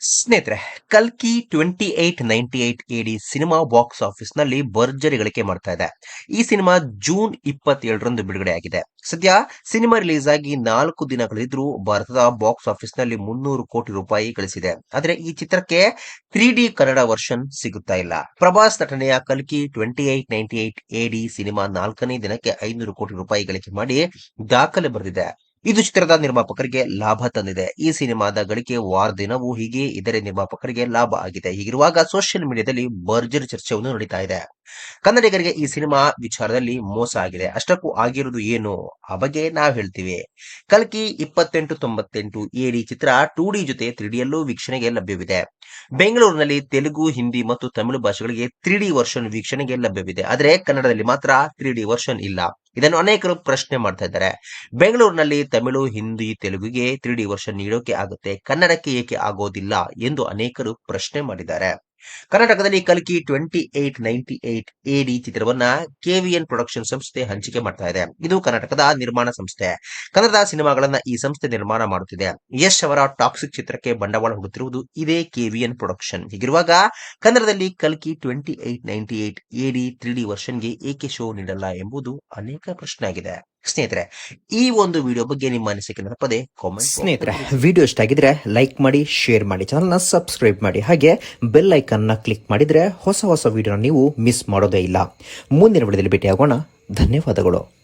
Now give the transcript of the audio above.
ಸ್ನೇಹಿತರೆ, ಕಲ್ಕಿ twenty eight ninety eight AD cinema box ಆಫೀಸ್ನಲ್ಲಿ ಭರ್ಜರಿ ಗಳಿಕೆ ಮಾಡ್ತಾ ಇದೆ. ಈ ಸಿನಿಮಾ ಜೂನ್ ಇಪ್ಪತ್ತೇಳರಂದು ಬಿಡುಗಡೆ ಆಗಿದೆ. ಸದ್ಯ ಸಿನಿಮಾ ರಿಲೀಸ್ ಆಗಿ ನಾಲ್ಕು ದಿನಗಳಿದ್ರೂ ಭಾರತದ ಬಾಕ್ಸ್ ಆಫೀಸ್ನಲ್ಲಿ ಮುನ್ನೂರು ಕೋಟಿ ರೂಪಾಯಿ ಗಳಿಸಿದೆ. ಆದ್ರೆ ಈ ಚಿತ್ರಕ್ಕೆ ತ್ರೀ ಡಿ ಕನ್ನಡ ವರ್ಷನ್ ಸಿಗುತ್ತಾ ಇಲ್ಲ. ಪ್ರಭಾಸ್ ನಟನೆಯ ಕಲ್ಕಿ twenty eight ninety eight AD cinema ನಾಲ್ಕನೇ ದಿನಕ್ಕೆ ಐನೂರು ಕೋಟಿ ರೂಪಾಯಿ ಗಳಿಕೆ ಮಾಡಿ ದಾಖಲೆ ಬರೆದಿದೆ. ಇದು ಚಿತ್ರದ ನಿರ್ಮಾಪಕರಿಗೆ ಲಾಭ ತಂದಿದೆ. ಈ ಸಿನಿಮಾದ ಗಳಿಕೆ ವಾರ ದಿನವೂ ಹೀಗೆ ಇದರೆ ನಿರ್ಮಾಪಕರಿಗೆ ಲಾಭ ಆಗಿದೆ. ಹೀಗಿರುವಾಗ ಸೋಷಿಯಲ್ ಮೀಡಿಯಾದಲ್ಲಿ ಭರ್ಜರಿ ಚರ್ಚೆಯನ್ನು ನಡೀತಾ ಇದೆ. ಕನ್ನಡಿಗರಿಗೆ ಈ ಸಿನಿಮಾ ವಿಚಾರದಲ್ಲಿ ಮೋಸ ಆಗಿದೆ. ಅಷ್ಟಕ್ಕೂ ಆಗಿರುವುದು ಏನು? ಆ ಬಗ್ಗೆ ನಾವು ಹೇಳ್ತೀವಿ. ಕಲ್ಕಿ ಇಪ್ಪತ್ತೆಂಟು ತೊಂಬತ್ತೆಂಟು ಎಡಿ ಚಿತ್ರ ಟೂ ಡಿ ಜೊತೆ ತ್ರೀ ಡಿಯಲ್ಲೂ ವೀಕ್ಷಣೆಗೆ ಲಭ್ಯವಿದೆ. ಬೆಂಗಳೂರಿನಲ್ಲಿ ತೆಲುಗು, ಹಿಂದಿ ಮತ್ತು ತಮಿಳು ಭಾಷೆಗಳಿಗೆ ತ್ರೀ ಡಿ ವರ್ಷನ್ ವೀಕ್ಷಣೆಗೆ ಲಭ್ಯವಿದೆ. ಆದರೆ ಕನ್ನಡದಲ್ಲಿ ಮಾತ್ರ ತ್ರೀ ಡಿ ವರ್ಷನ್ ಇಲ್ಲ. ಇದನ್ನು ಅನೇಕರು ಪ್ರಶ್ನೆ ಮಾಡ್ತಾ ಇದ್ದಾರೆ. ಬೆಂಗಳೂರಿನಲ್ಲಿ ತಮಿಳು, ಹಿಂದಿ, ತೆಲುಗುಗೆ ತ್ರೀ ಡಿ ವರ್ಷನ್ ನೀಡೋಕೆ ಆಗುತ್ತೆ. ಕನ್ನಡಕ್ಕೆ ಏಕೆ ಆಗೋದಿಲ್ಲ ಎಂದು ಅನೇಕರು ಪ್ರಶ್ನೆ ಮಾಡಿದ್ದಾರೆ. ಕರ್ನಾಟಕದಲ್ಲಿ ಕಲ್ಕಿ ಟ್ವೆಂಟಿ ಏಟ್ ನೈಂಟಿ ಏಟ್ ಎಡಿ ಚಿತ್ರವನ್ನ ಕೆವಿಎನ್ ಪ್ರೊಡಕ್ಷನ್ ಸಂಸ್ಥೆ ಹಂಚಿಕೆ ಮಾಡ್ತಾ ಇದೆ. ಇದು ಕರ್ನಾಟಕದ ನಿರ್ಮಾಣ ಸಂಸ್ಥೆ. ಕನ್ನಡದ ಸಿನಿಮಾಗಳನ್ನ ಈ ಸಂಸ್ಥೆ ನಿರ್ಮಾಣ ಮಾಡುತ್ತಿದೆ. ಯಶ್ ಅವರ ಟಾಕ್ಸಿಕ್ ಚಿತ್ರಕ್ಕೆ ಬಂಡವಾಳ ಹೂಡುತ್ತಿರುವುದು ಇದೇ ಕೆವಿಎನ್ ಪ್ರೊಡಕ್ಷನ್ ಹೀಗಿರುವಾಗ ಕನ್ನಡದಲ್ಲಿ ಕಲ್ಕಿ twenty eight ninety eight D three D ವರ್ಷನ್ಗೆ ಏಕೆ ಶೋ ನೀಡಲ್ಲ ಎಂಬುದು ಅನೇಕ ಪ್ರಶ್ನೆ ಆಗಿದೆ ಸ್ನೇಹಿತರೆ ಈ ಒಂದು ವಿಡಿಯೋ ಬಗ್ಗೆ ನಿಮ್ಮ ಅನಿಸಿಕೆ ಪದೇ ಕಾಮೆಂಟ್ ಸ್ನೇಹಿತರೆ ವಿಡಿಯೋ ಇಷ್ಟ ಆಗಿದ್ರೆ ಲೈಕ್ ಮಾಡಿ ಶೇರ್ ಮಾಡಿ ಚಾನಲ್ನ ಸಬ್ಸ್ಕ್ರೈಬ್ ಮಾಡಿ. ಹಾಗೆ ಬೆಲ್ ಐಕನ್ನ ಕ್ಲಿಕ್ ಮಾಡಿದ್ರೆ ಹೊಸ ಹೊಸ ವಿಡಿಯೋನ ನೀವು ಮಿಸ್ ಮಾಡೋದೇ ಇಲ್ಲ. ಮುಂದಿನ ವಿಡಿಯೋದಲ್ಲಿ ಭೇಟಿಯಾಗೋಣ. ಧನ್ಯವಾದಗಳು.